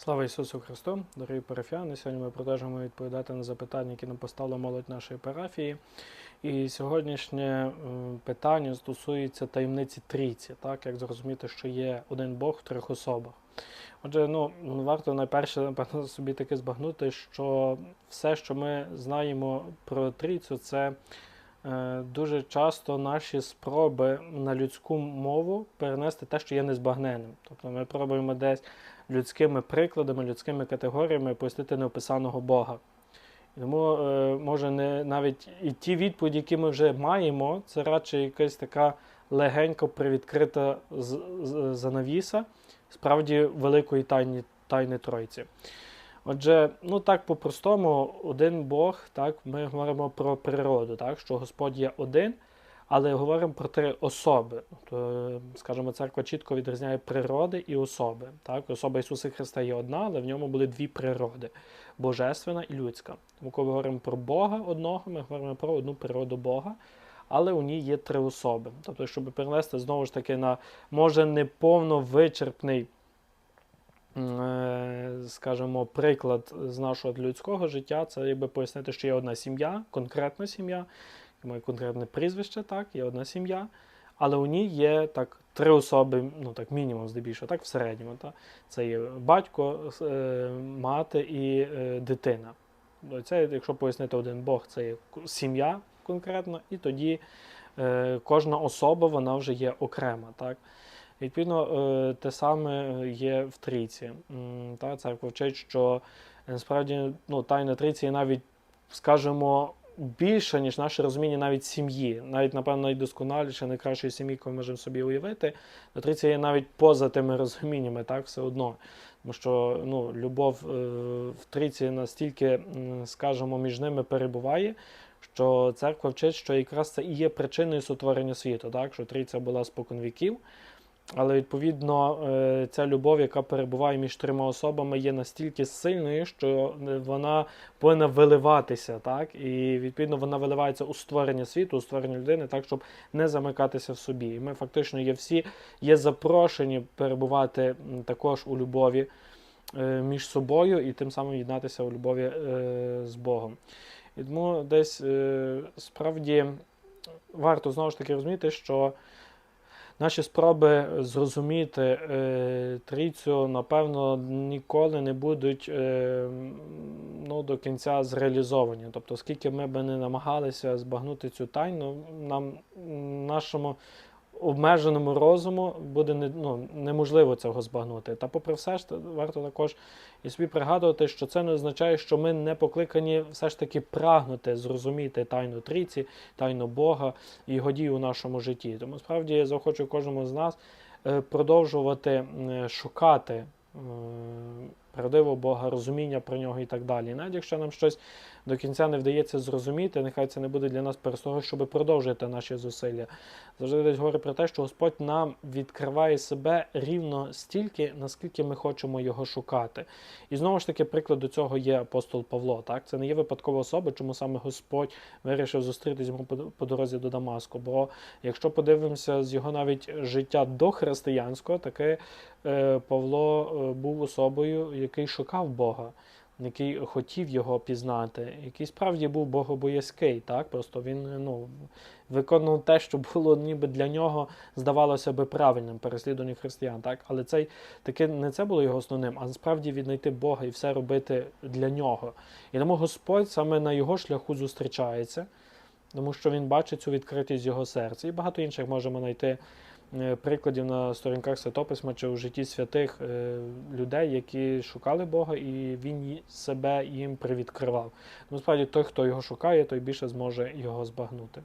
Слава Ісусу Христу, дорогі парафіяни. Сьогодні ми продовжуємо відповідати на запитання, які нам поставила молодь нашої парафії. І сьогоднішнє е, питання стосується таємниці трійці, так як зрозуміти, що є один Бог в трьох особах. Отже, ну варто найперше напевно собі таки збагнути, що все, що ми знаємо про трійцю, це е, дуже часто наші спроби на людську мову перенести те, що є незбагненним. Тобто ми пробуємо десь людськими прикладами, людськими категоріями пояснити неописаного Бога. Тому е, може не навіть і ті відповіді, які ми вже маємо, це радше якась така легенько привідкрита занавіса справді великої тайні, тайни Тройці. Отже, ну так по-простому, один Бог, так, ми говоримо про природу, так, що Господь є один, але говоримо про три особи. Тобто, е, скажімо, церква чітко відрізняє природи і особи. Так? Особа Ісуса Христа є одна, але в ньому були дві природи божественна і людська. Тому, коли ми говоримо про Бога одного, ми говоримо про одну природу Бога, але у ній є три особи. Тобто, щоб перенести знову ж таки на може не повно вичерпний. е, Скажімо, приклад з нашого людського життя, це якби пояснити, що є одна сім'я, конкретна сім'я, має конкретне прізвище, так, є одна сім'я, але у ній є так три особи, ну так мінімум здебільшого, так в середньому. Так. Це є батько, е, мати і е, дитина. Це, якщо пояснити один Бог, це є сім'я конкретно, і тоді е, кожна особа вона вже є окрема. Так. Відповідно, те саме є в трійці. Та церква вчить, що насправді ну, тайна трійці є навіть, скажімо, більше, ніж наше розуміння навіть сім'ї, навіть, напевно, найдосконаліше, найкращої сім'ї, яку ми можемо собі уявити. Но є навіть поза тими розуміннями, так, все одно. Тому що ну, любов е, в трійці настільки, скажімо, між ними перебуває, що церква вчить, що якраз це і є причиною сотворення світу, так, що трійця була спокон віків. Але відповідно е, ця любов, яка перебуває між трьома особами, є настільки сильною, що е, вона повинна виливатися, так? І відповідно вона виливається у створення світу, у створення людини, так, щоб не замикатися в собі. І ми фактично є всі є запрошені перебувати також у любові е, між собою і тим самим єднатися у любові з Богом. І тому десь справді варто знову ж таки розуміти, що Наші спроби зрозуміти е, трійцю, напевно, ніколи не будуть е, ну, до кінця зреалізовані. Тобто, скільки ми би не намагалися збагнути цю тайну, нам нашому обмеженому розуму буде не, ну, неможливо цього збагнути. Та попри все ж варто також і собі пригадувати, що це не означає, що ми не покликані все ж таки прагнути зрозуміти тайну трійці, тайну Бога і його дію у нашому житті. Тому справді я захочу кожному з нас е, продовжувати м, шукати е, правдивого Бога, розуміння про нього і так далі. І навіть якщо нам щось до кінця не вдається зрозуміти, нехай це не буде для нас перестогою, щоб продовжити наші зусилля. Завжди десь говорить про те, що Господь нам відкриває себе рівно стільки, наскільки ми хочемо його шукати. І знову ж таки, приклад до цього є апостол Павло. Так? Це не є випадкова особа, чому саме Господь вирішив зустрітися йому по- дорозі до Дамаску. Бо якщо подивимося з його навіть життя до християнського, таке Павло е, був особою, який шукав Бога. Який хотів його пізнати, який справді був богобоязкий, так? Просто він ну, виконував те, що було ніби для нього здавалося би правильним переслідування християн, так? Але цей таки не це було його основним, а насправді віднайти Бога і все робити для нього. І тому Господь саме на його шляху зустрічається, тому що він бачить цю відкритість його серця. І багато інших можемо знайти прикладів на сторінках Святописьма чи у житті святих е, людей, які шукали Бога, і він себе їм привідкривав. Насправді той, хто його шукає, той більше зможе його збагнути.